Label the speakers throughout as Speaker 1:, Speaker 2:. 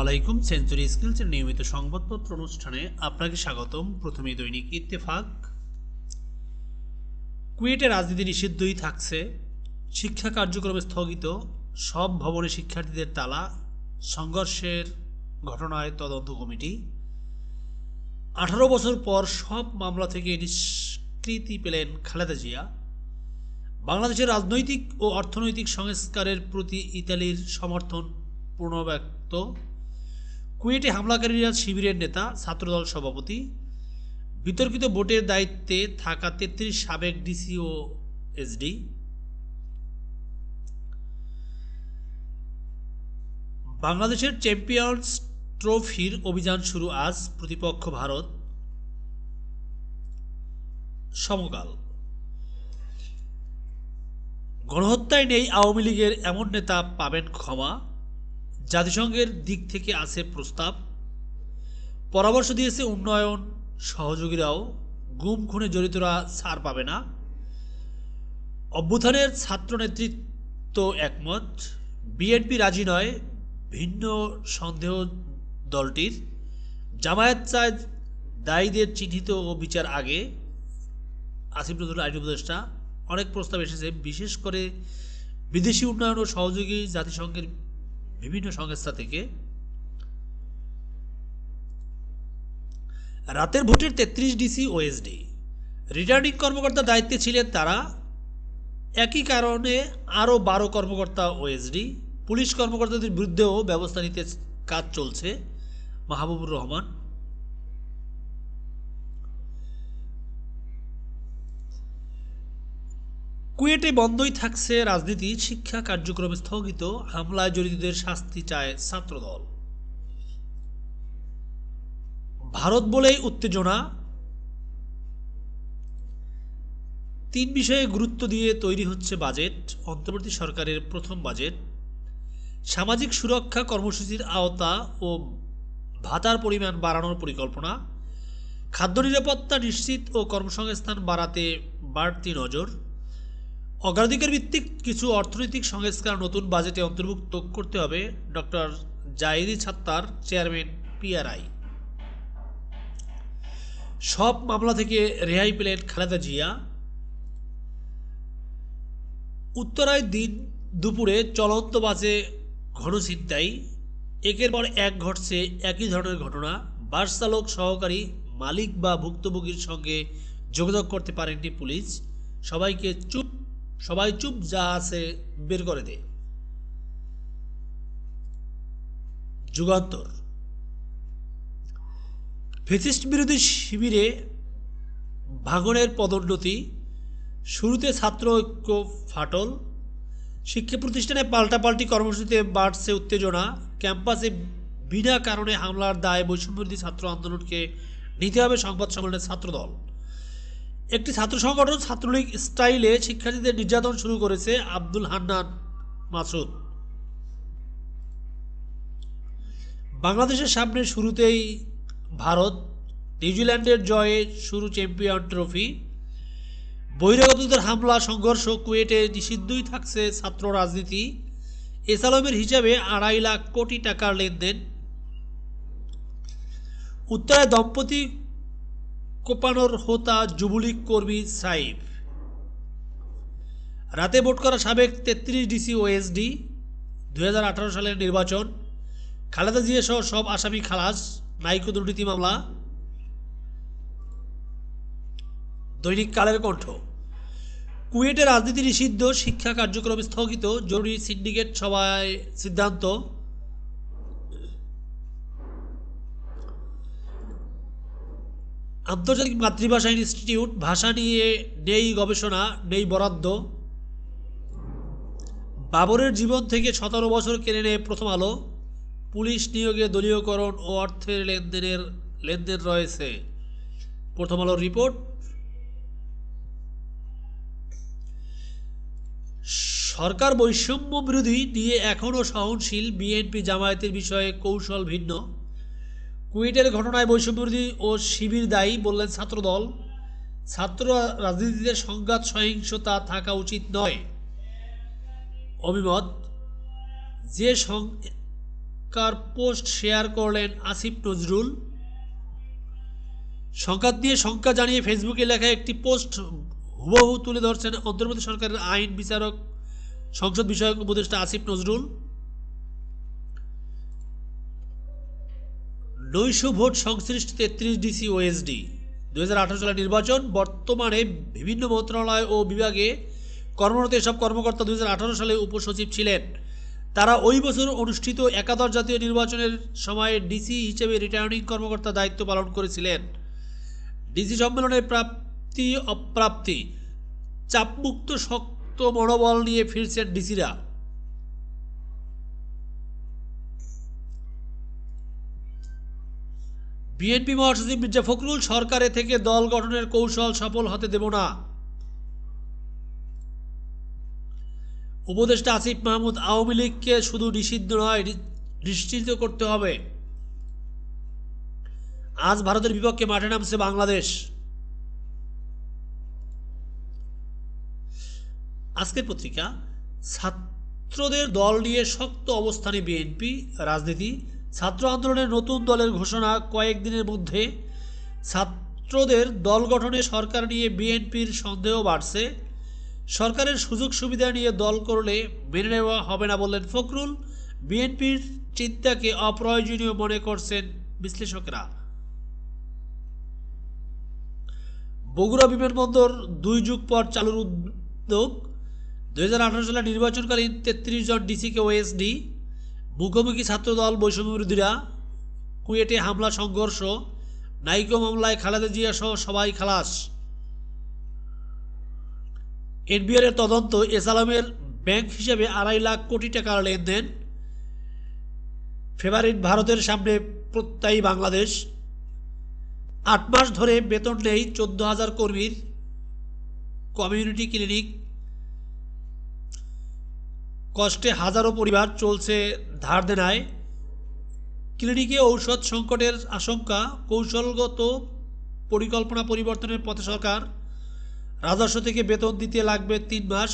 Speaker 1: আলাইকুম সেঞ্চুরি স্কিলসের নিয়মিত সংবাদপত্র অনুষ্ঠানে আপনাকে স্বাগতম। প্রথমে দৈনিক ইত্তেফাক। কুয়েটে রাজনীতি নিষিদ্ধই থাকছে। শিক্ষা কার্যক্রমে স্থগিত। সব ভবনে শিক্ষার্থীদের তালা। সংঘর্ষের ঘটনায় তদন্ত কমিটি। আঠারো বছর পর সব মামলা থেকে নিষ্কৃতি পেলেন খালেদা জিয়া। বাংলাদেশের রাজনৈতিক ও অর্থনৈতিক সংস্কারের প্রতি ইতালির সমর্থন পুনর্ব্যক্ত। কুয়েটে হামলাকারীরা শিবিরের নেতা, ছাত্রদল সভাপতি। বিতর্কিত ভোটের দায়িত্বে থাকা তেত্রিশ সাবেক ডিসি ও এসডি। বাংলাদেশের চ্যাম্পিয়ন্স ট্রফির অভিযান শুরু আজ, প্রতিপক্ষ ভারত। সমকাল। গণহত্যায় নেই আওয়ামী লীগের এমন নেতা পাবেন ক্ষমা। জাতিসংঘের দিক থেকে আছে প্রস্তাব। পরামর্শ দিয়েছে উন্নয়ন, সহযোগীরাও। গুম খুনে জড়িতরা ছাড় পাবে না। অভ্যুত্থানের ছাত্র নেতৃত্ব একমত। বিএনপি রাজি নয়, ভিন্ন সন্দেহ দলটির। জামায়াত চায় দায়ীদের চিহ্নিত ও বিচার আগে। আসিফ নজরুল আইন উপদেষ্টা, অনেক প্রস্তাব এসেছে। বিশেষ করে বিদেশি উন্নয়ন ও সহযোগী জাতিসংঘের বিভিন্ন সংস্থা থেকে রাতের ভোটের তেত্রিশ ডিসি ওএসডি। রিটার্নিং কর্মকর্তা দায়িত্বে ছিলেন তারা। একই কারণে আরও বারো কর্মকর্তা ওএসডি। পুলিশ কর্মকর্তাদের বিরুদ্ধেও ব্যবস্থা নিতে কাজ চলছে। মাহবুবুর রহমান। কুয়েটে বন্ধই থাকছে রাজনীতি, শিক্ষা কার্যক্রমে স্থগিত, হামলায় জড়িতদের শাস্তি চায় ছাত্রদল। ভারত বলেই উত্তেজনা। তিন বিষয়ে গুরুত্ব দিয়ে তৈরি হচ্ছে বাজেট, অন্তর্বর্তী সরকারের প্রথম বাজেট। সামাজিক সুরক্ষা কর্মসূচির আওতা ও ভাতার পরিমাণ বাড়ানোর পরিকল্পনা। খাদ্য নিরাপত্তা নিশ্চিত ও কর্মসংস্থান বাড়াতে বাড়তি নজর। অগ্রাধিকার ভিত্তিক কিছু অর্থনৈতিক সংস্কার নতুন বাজেটে অন্তর্ভুক্ত করতে হবে doctor Zaidi Sattar, chairman PRI. সব মামলা থেকে রেহাই পেলেন খালেদা জিয়া। উত্তরায় দিন দুপুরে চলন্ত বাসে ঘনছিনতাই। একের পর এক ঘটছে একই ধরনের ঘটনা। বাস চালক সহকারী মালিক বা ভুক্তভোগীর সঙ্গে যোগাযোগ করতে পারেননি পুলিশ। সবাইকে চুপ সবাই চুপ, যা আছে বের করে দে। যুগান্তর। ফেসিস্ট বিরোধী শিবিরে ভাঙনের পদোন্নতি, শুরুতে ছাত্র ঐক্য ফাটল, শিক্ষা প্রতিষ্ঠানে পাল্টাপাল্টি কর্মসূচিতে বাড়ছে উত্তেজনা, ক্যাম্পাসে বিনা কারণে হামলার দায় বৈষম্যবিরোধী ছাত্র আন্দোলনকে নিতে হবে সংবাদ সম্মেলনের ছাত্রদল। একটি ছাত্র সংগঠন ছাত্রলীগ স্টাইলে শিক্ষার্থীদের নির্যাতন শুরু করেছে আব্দুল হান্নান মাসুদ। বাংলাদেশের সামনে শুরুতেই ভারত, নিউজিল্যান্ডের জয়ে শুরু চ্যাম্পিয়ন ট্রফি। বহিরাগতদের হামলা, সংঘর্ষ, কুয়েটে নিষিদ্ধই থাকছে ছাত্র রাজনীতি। এসালমের হিসাবে আড়াই লাখ কোটি টাকার লেনদেন। উত্তরায় দম্পতি কোপানোর হোতা যুবলীগ কর্মী সাইফ। রাতে ভোট করা সাবেক তেত্রিশ ডিসি ওএসডি দুই হাজার আঠারো সালের নির্বাচন, খালেদা জিয়া সহ সব আসামি খালাস, নাইকো দুর্নীতি মামলা, দৈনিক কালের কণ্ঠ। কুয়েটে রাজনীতি নিষিদ্ধ, শিক্ষা কার্যক্রম স্থগিত, জরুরি সিন্ডিকেট সভায় সিদ্ধান্ত। আন্তর্জাতিক মাতৃভাষা ইনস্টিটিউট, ভাষা নিয়ে নেই গবেষণা, নেই বরাদ্দ। বাবরের জীবন থেকে সতেরো বছর কেড়ে নেয় প্রথম আলো। পুলিশ নিয়োগে দলীয়করণ ও অর্থের লেনদেনের, লেনদেন রয়েছে। প্রথম আলোর রিপোর্ট। সরকার বৈষম্য বিরোধী নিয়ে এখনও সহনশীল বিএনপি জামায়াতের বিষয়ে কৌশল ভিন্ন। কুয়েটের ঘটনায় বৈষম্যবিরোধী ও শিবির দায়ী বললেন ছাত্রদল। ছাত্র রাজনীতিতে সংঘাত, সহিংসতা থাকা উচিত নয়। অভিমত, যে সংকার পোস্ট শেয়ার করলেন আসিফ নজরুল। সংঘাত নিয়ে শঙ্কা জানিয়ে ফেসবুকে লেখা একটি পোস্ট হুবহু তুলে ধরছেন অন্তর্বর্তী সরকারের আইন বিচারক, সংসদ বিষয়ক উপদেষ্টা আসিফ নজরুল। নৈশ ভোট সংশ্লিষ্ট তেত্রিশ ডিসি ওএসডি। দু হাজার আঠারো সালের নির্বাচন, বর্তমানে বিভিন্ন মন্ত্রণালয় ও বিভাগে কর্মরত এসব কর্মকর্তা দু সালে উপসচিব ছিলেন। তারা ওই বছর অনুষ্ঠিত একাদশ জাতীয় নির্বাচনের সময় ডিসি হিসেবে রিটার্নিং কর্মকর্তা দায়িত্ব পালন করেছিলেন। ডিসি সম্মেলনের প্রাপ্তি অপ্রাপ্তি চাপমুক্ত শক্ত মনোবল নিয়ে ফিরছেন ডিসিরা। বিএনপি মহাসচিব মির্জা ফখরুল সরকারে থেকে দল গঠনের কৌশল সফল হতে দেব না। উপদেষ্টা আসিফ মাহমুদ আওয়ামী লীগকে শুধু নিষিদ্ধ নয় নিশ্চিত করতে হবে। আজ ভারতের বিপক্ষে মাঠে নামছে বাংলাদেশ। আজকের পত্রিকা, ছাত্রদের দল নিয়ে শক্ত অবস্থানে বিএনপি, রাজনীতি ছাত্র আন্দোলনের নতুন দলের ঘোষণা কয়েকদিনের মধ্যে। ছাত্রদের দল গঠনে সরকার নিয়ে বিএনপির সন্দেহ বাড়ছে। সরকারের সুযোগ সুবিধা নিয়ে দল করলে মেনে নেওয়া হবে না বললেন ফখরুল। বিএনপির চিন্তাকে অপ্রয়োজনীয় মনে করছেন বিশ্লেষকরা। বগুড়া বিমানবন্দর দুই যুগ পর চালুর উদ্যোগ। আঠারো সালের নির্বাচনকালীন তেত্রিশ জন ডিসিকে ওএসডি মুখোমুখি ছাত্রদল বৈষম্য বিরোধীরা কুয়েটে হামলা, সংঘর্ষ, নাইকো মামলায় খালেদা জিয়া সহ সবাই খালাস। এনবিআর এর তদন্ত এসালামের ব্যাংক হিসেবে আড়াই লাখ কোটি টাকার লেনদেন। ফেভারিট ভারতের সামনে প্রত্যয়ী বাংলাদেশ। আট মাস ধরে বেতন নেই চোদ্দ হাজার কর্মীর। কমিউনিটি ক্লিনিক কষ্টে হাজারো পরিবার চলছে ধার দেনায়। ক্লিনিকে ঔষধ সংকটের আশঙ্কা, কৌশলগত পরিকল্পনা পরিবর্তনের পথে সরকার। রাজস্ব থেকে বেতন দিতে লাগবে তিন মাস।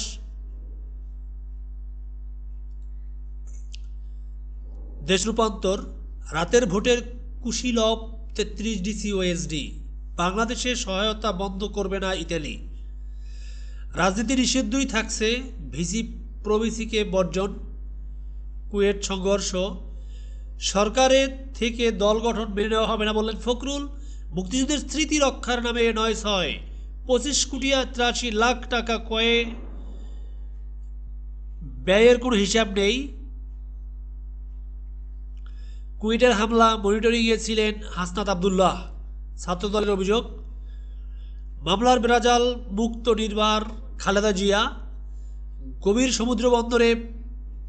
Speaker 1: দেশ রূপান্তর, রাতের ভোটের কুশীলভ তেত্রিশ ডিসি ওএসডি বাংলাদেশে সহায়তা বন্ধ করবে না ইতালি। রাজনীতি নিষিদ্ধই থাকছে ভিসি প্রভিসিকে বর্জন কুয়েট সংঘর্ষ। সরকারের থেকে দল গঠন মেনে নেওয়া হবে না বললেন ফখরুল। মুক্তিযুদ্ধের স্মৃতি রক্ষার নামে নয় ছয়। পঁচিশ কোটি ত্রাশি লাখ টাকা কয়ে ব্যয়ের কোনো হিসাব নেই। কুয়েটের হামলা মনিটরিংয়ে ছিলেন হাসনাত আবদুল্লাহ ছাত্রদলের অভিযোগ। মামলার বেড়াজাল মুক্ত নির্বার খালেদা জিয়া গভীর সমুদ্র বন্দরে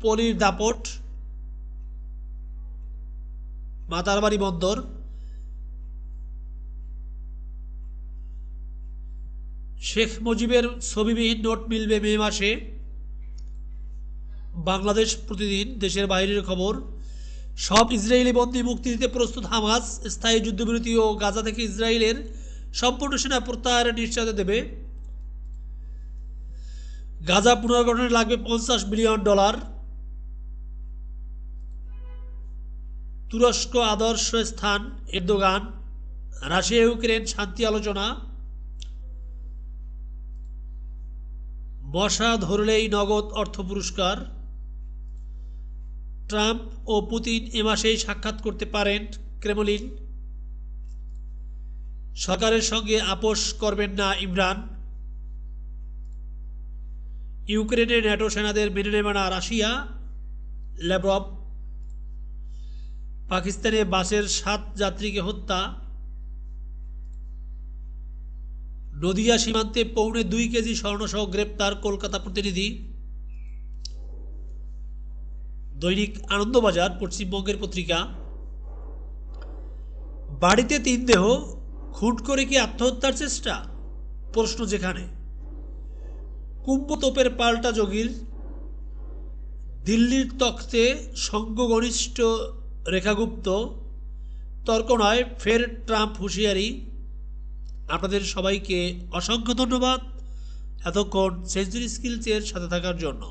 Speaker 1: পলির দাপট মাতারবাড়ি বন্দর, শেখ মুজিবের ছবিবিহীন নোট মিলবে মে মাসে। বাংলাদেশ প্রতিদিন দেশের বাইরের খবর, সব ইসরায়েলি বন্দী মুক্তি দিতে প্রস্তুত হামাস, স্থায়ী যুদ্ধবিরতি ও গাজা থেকে ইসরায়েলের সম্পূর্ণ সেনা প্রত্যাহারের নিশ্চয়তা দেবে। গাজা পুনর্গঠনে লাগবে পঞ্চাশ বিলিয়ন ডলার। তুরস্ক আদর্শ স্থান, এরদোগান, রাশিয়া, ইউক্রেন, শান্তি আলোচনা। মশা ধরলেই নগদ অর্থ পুরস্কার। ট্রাম্প ও পুতিন এ মাসেই সাক্ষাৎ করতে পারেন ক্রেমলিন। সরকারের সঙ্গে আপোষ করবেন না ইমরান। ইউক্রেনের ন্যাটো সেনাদের মেনে নেবে না রাশিয়া। ল্যাব্রভ পাকিস্তানে বাসের সাত যাত্রীকে হত্যা। নদিয়া সীমান্তে পৌনে দুই কেজি স্বর্ণসহ গ্রেপ্তার কলকাতা প্রতিনিধি। দৈনিক আনন্দবাজার, পশ্চিমবঙ্গের পত্রিকা। বাড়িতে তিন দেহ খুট করে কি আত্মহত্যার চেষ্টা? প্রশ্ন যেখানে। কুম্ভতোপের পাল্টা যোগীর দিল্লির তক্তে সঙ্গঘনিষ্ঠ রেখাগুপ্ত তর্ক নয় ফের ট্রাম্প হুঁশিয়ারি। আপনাদের সবাইকে অসংখ্য ধন্যবাদ। এতক্ষণ সেঞ্চুরি স্কিলসের সাথে থাকার জন্য।